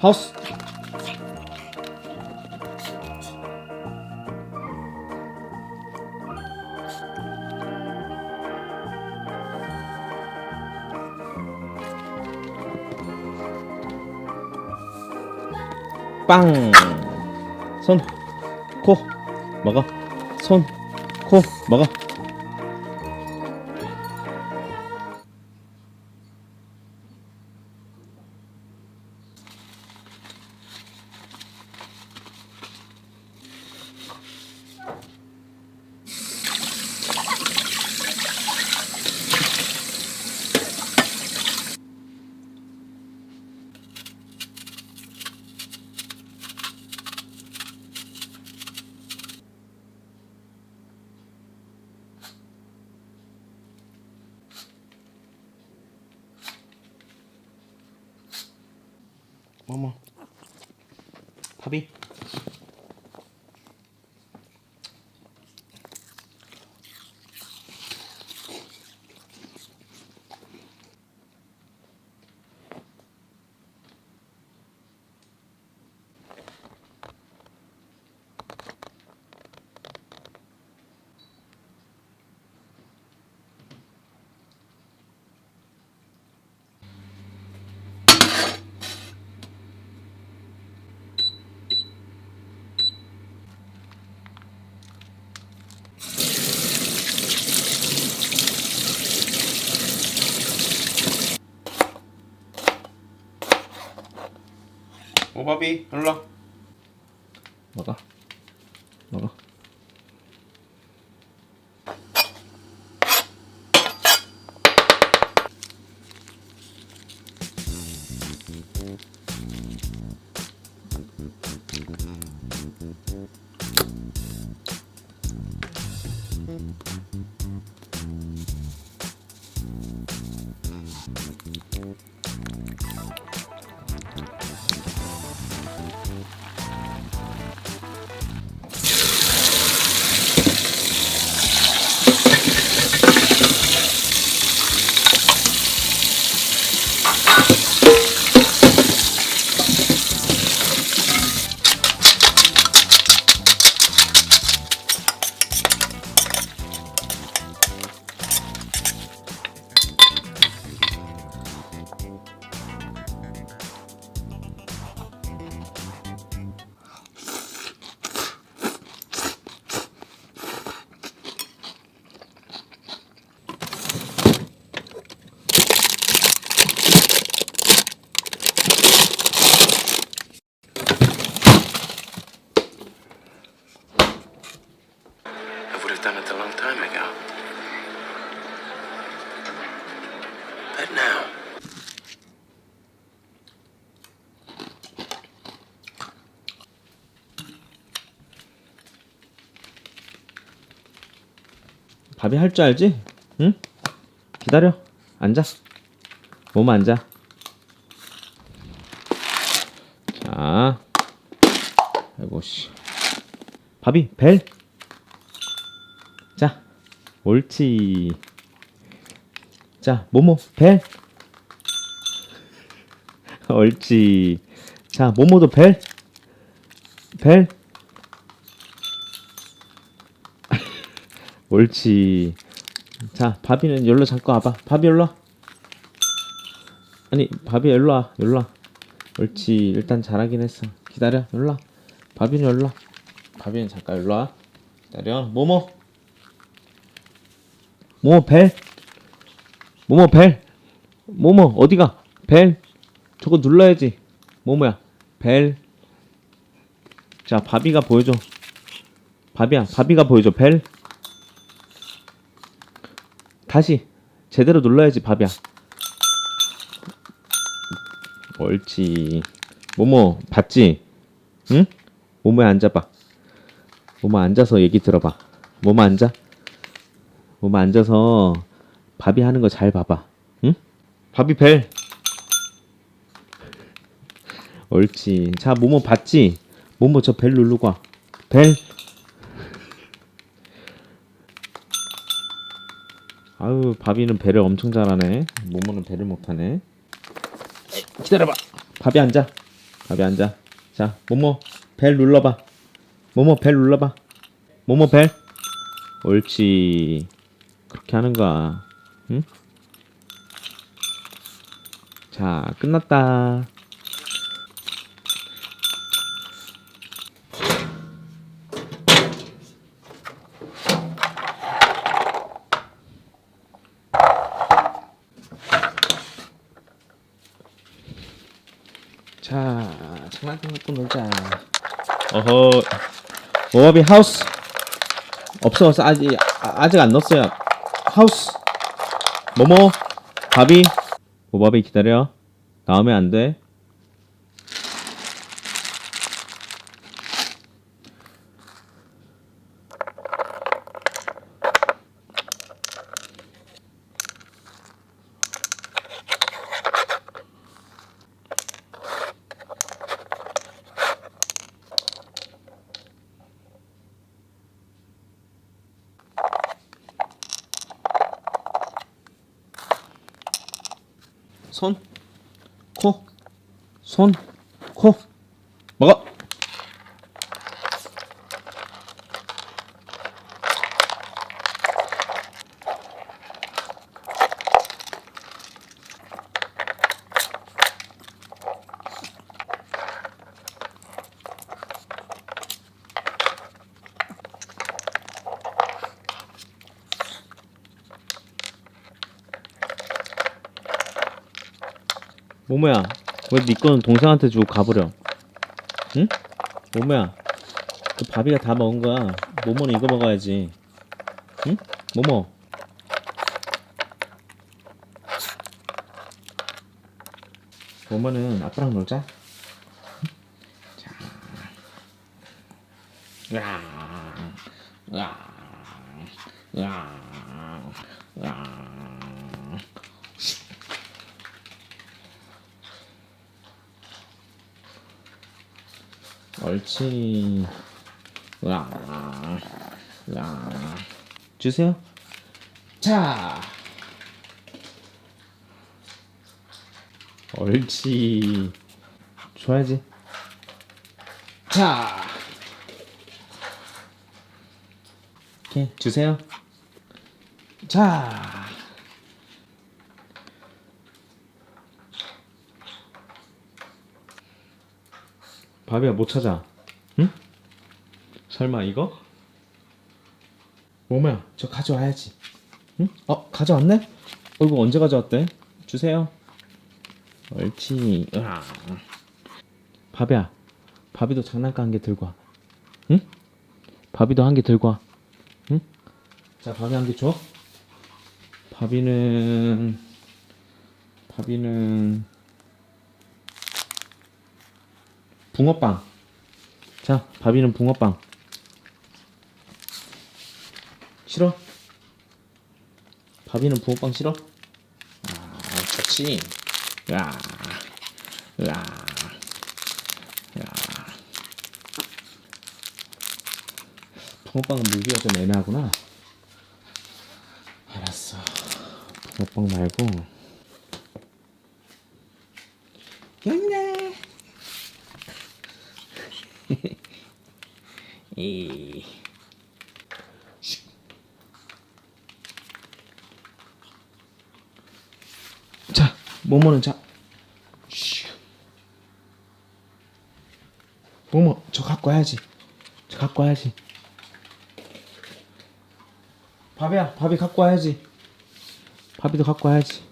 하우스 빵! 손, 코, 먹어. 손, 코, 먹어. 어머. 밥이? 오바비 와 먹어 먹어 밥이 할 줄 알지? 응? 기다려 앉아 몸 앉아 자 아이고 씨 밥이 벨 자, 옳지. 자, 모모, 벨. 옳지. 자, 모모도 벨. 벨. 옳지. 자, 바비는 여기로 잠깐 와봐. 바비 와. 아니, 바비 일로 와. 일로 와. 옳지. 일단 잘하긴 했어. 기다려. 일로 와. 바비는 일로 와. 바비는 잠깐 일로 와. 기다려. 모모. 모모 벨 모모 벨 모모 어디가 벨 저거 눌러야지 모모야 벨 자 바비가 보여줘 바비야 바비가 보여줘 벨 다시 제대로 눌러야지 바비야 옳지 모모 봤지 응 모모에 앉아봐 모모 앉아서 얘기 들어봐 모모 앉아 몸 앉아서 밥이 하는 거 잘 봐봐. 응? 밥이 벨. 옳지. 자, 모모 봤지? 모모 저 벨 누르고 와. 벨. 아유, 바비는 배를 엄청 잘하네. 모모는 배를 못하네. 기다려봐. 밥이 앉아. 밥이 앉아. 자, 모모 벨 눌러봐. 모모 벨 눌러봐. 모모 벨. 옳지. 그렇게 하는 거야. 응? 자, 끝났다. 자, 장난감 갖고 놀자. 어허, 모바비 하우스. 없어, 없어. 아직, 아, 아직 안 넣었어요. 하우스. 모모, 바비. 모바비 기다려. 나오면 안 돼. 손, 코, 손, 코. 먹어. 모모야, 왜 네 거는 동생한테 주고 가버려? 응? 모모야, 그 바비가 다 먹은 거야. 모모는 이거 먹어야지. 응? 모모. 모모는 아빠랑 놀자. 응? 자. 야. 야. 옳지. 으아, 으아. 주세요. 자. 옳지. 줘야지. 자. 오케이, 주세요. 자. 밥이야 못 찾아. 응? 설마 이거? 모모야 저 가져와야지. 응? 어 가져왔네? 어 이거 언제 가져왔대? 주세요. 옳지. 으아. 밥이야. 밥이도 장난감 한 개 들고 와. 응? 밥이도 한 개 들고 와. 응? 자 밥이 한개 줘. 밥이는 밥이는 붕어빵. 자, 바비는 붕어빵. 싫어? 바비는 붕어빵 싫어? 아, 좋지. 야, 야, 야. 붕어빵은 물기가 좀 애매하구나. 알았어. 붕어빵 말고. 연네. 이. 자, 모모는 자. 슈. 모모, 저 갖고 와야지. 저 갖고 와야지. 밥이야, 밥이 갖고 와야지. 밥이도 갖고 와야지.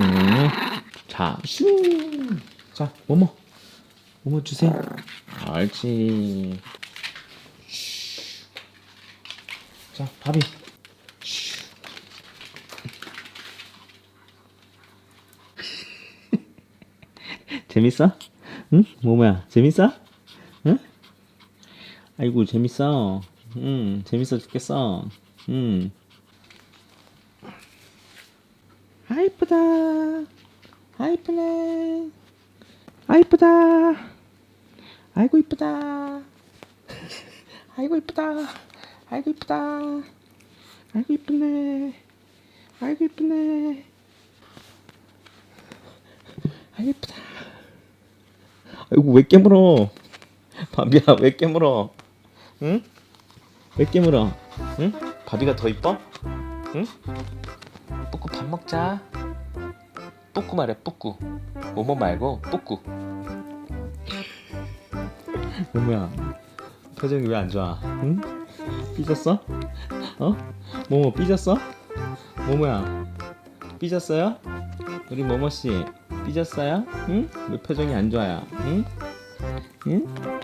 음. 자, 슈. 자, 모모. 모모 주세요. 슈. 자, 밥이. 슈. 재밌어? 응? 모모야, 재밌어? 응? 아이고, 재밌어. 응, 재밌어 죽겠어. 응. 아, 이쁘다. 아, 이쁘네. 아, 이쁘다. 아이고 이쁘다. 아이고 이쁘다. 아이고 이쁘다. 아이고 이쁘네. 아이고 이쁘네. 아이고 이쁘다. 아이고 왜 깨물어? 바비야 왜 깨물어? 응? 왜 깨물어? 응? 바비가 더 이뻐? 응? 뿌꾸 밥 먹자. 뿌꾸 말해 뿌꾸. 모모 말고 뿌꾸. 모모야 표정이 왜 안 좋아? 응? 삐졌어? 어? 모모 삐졌어? 모모야 삐졌어요? 우리 모모 씨 삐졌어요? 응? 왜 표정이 안 좋아요? 응? 응?